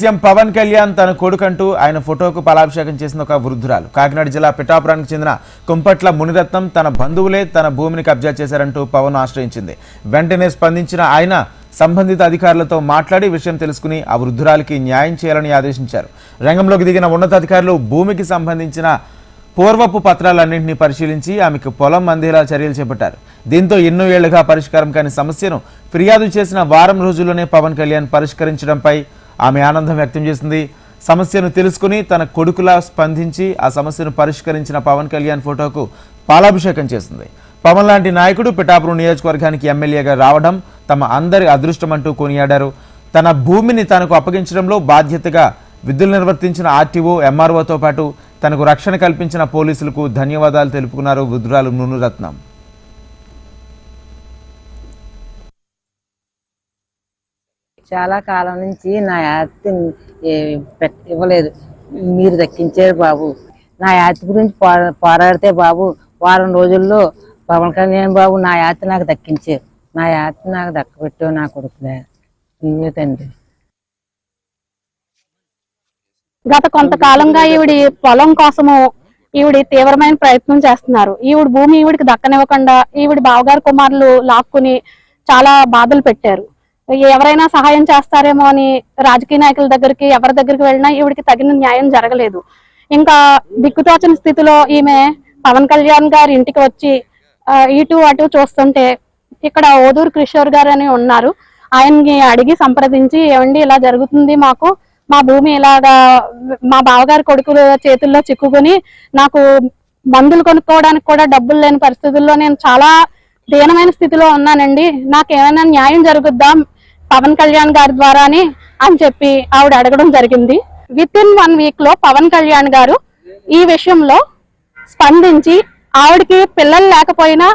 CM Pawan Kalyan తన కొడుకంటూ ఆయన ఫోటోకు పాలాభిషేకం చేసిన ఒక వృద్ధురాలు. కాకినాడ జిల్లా పిఠాపురానికి చెందిన కుంపట్ల మునిరత్నం తన బంధువులే తన భూమిని కబ్జా చేశారంటూ పవన్ ఆశ్రయించింది. వెంటనే స్పందించిన ఆయన సంబంధిత అధికారులతో మాట్లాడి విషయం తెలుసుకుని ఆ వృద్ధురాలికి న్యాయం చేయాలని ఆదేశించారు. రంగంలోకి దిగిన ఉన్నతాధికారులు భూమికి సంబంధించిన పూర్వపు పత్రాలన్నింటినీ పరిశీలించి ఆమెకు పొలం అందేలా చర్యలు చేపట్టారు. దీంతో ఎన్నో ఏళ్ళుగా పరిష్కారం కాని సమస్యను ఫిర్యాదు చేసిన వారం రోజుల్లోనే పవన్ కళ్యాణ్ పరిష్కరించడంపై ఆమె ఆనందం వ్యక్తం చేసింది. సమస్యను తెలుసుకుని తన కొడుకులా స్పందించి ఆ సమస్యను పరిష్కరించిన పవన్ కళ్యాణ్ ఫోటోకు పాలాభిషేకం చేసింది. పవన్ లాంటి నాయకుడు పిఠాపురం నియోజకవర్గానికి ఎమ్మెల్యేగా రావడం తమ అందరి అదృష్టమంటూ కొనియాడారు. తన భూమిని తనకు అప్పగించడంలో బాధ్యతగా విధులు నిర్వర్తించిన ఆర్టీఓ ఎంఆర్ఓతో పాటు తనకు రక్షణ కల్పించిన పోలీసులకు ధన్యవాదాలు తెలుపుకున్నారు వృద్ధురాలు నూనురత్నం. చాలా కాలం నుంచి నా యాత్తి ఇవ్వలేదు. మీరు దక్కించారు బాబు. నా యాత్తి గురించి పోరా- పోరాడితే బాబు వారం రోజుల్లో పవన్ కళ్యాణ్ బాబు నా యాత్ర నాకు దక్కించారు. నా యాత్ర నాకు దక్కబెట్టావు నా కొడుకులే. నువ్వే తండ్రి. గత కొంతకాలంగా ఈవిడి పొలం కోసము ఈవిడి తీవ్రమైన ప్రయత్నం చేస్తున్నారు. ఈవిడ భూమి ఈవిడికి దక్కనివ్వకుండా ఈవిడి బావగారి కుమారులు లాక్కుని చాలా బాధలు పెట్టారు. ఎవరైనా సహాయం చేస్తారేమో అని రాజకీయ నాయకుల దగ్గరికి ఎవరి దగ్గరికి వెళ్ళినా ఈవిడికి తగిన న్యాయం జరగలేదు. ఇంకా దిక్కుతోచని స్థితిలో ఈమె పవన్ కళ్యాణ్ గారి ఇంటికి వచ్చి ఇటు అటు చూస్తుంటే ఇక్కడ ఓదూరు కిషోర్ గారు అని ఉన్నారు. ఆయన్ని అడిగి సంప్రదించి ఏమండి ఇలా జరుగుతుంది మాకు? మా భూమి ఇలాగా మా బావగారి కొడుకుల చేతుల్లో చిక్కుకుని నాకు మందులు కొనుక్కోవడానికి కూడా డబ్బులు లేని పరిస్థితుల్లో నేను చాలా దీనమైన స్థితిలో ఉన్నానండి. నాకు ఏమైనా న్యాయం జరుగుద్దాం? పవన్ కళ్యాణ్ గారి ద్వారానే అని అని చెప్పి ఆవిడ అడగడం జరిగింది. విత్ ఇన్ వన్ వీక్లో పవన్ కళ్యాణ్ గారు ఈ విషయంలో స్పందించి ఆవిడకి పిల్లలు లేకపోయినా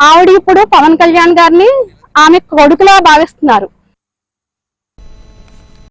ఆవిడ ఇప్పుడు పవన్ కళ్యాణ్ గారిని ఆమె కొడుకులా భావిస్తున్నారు.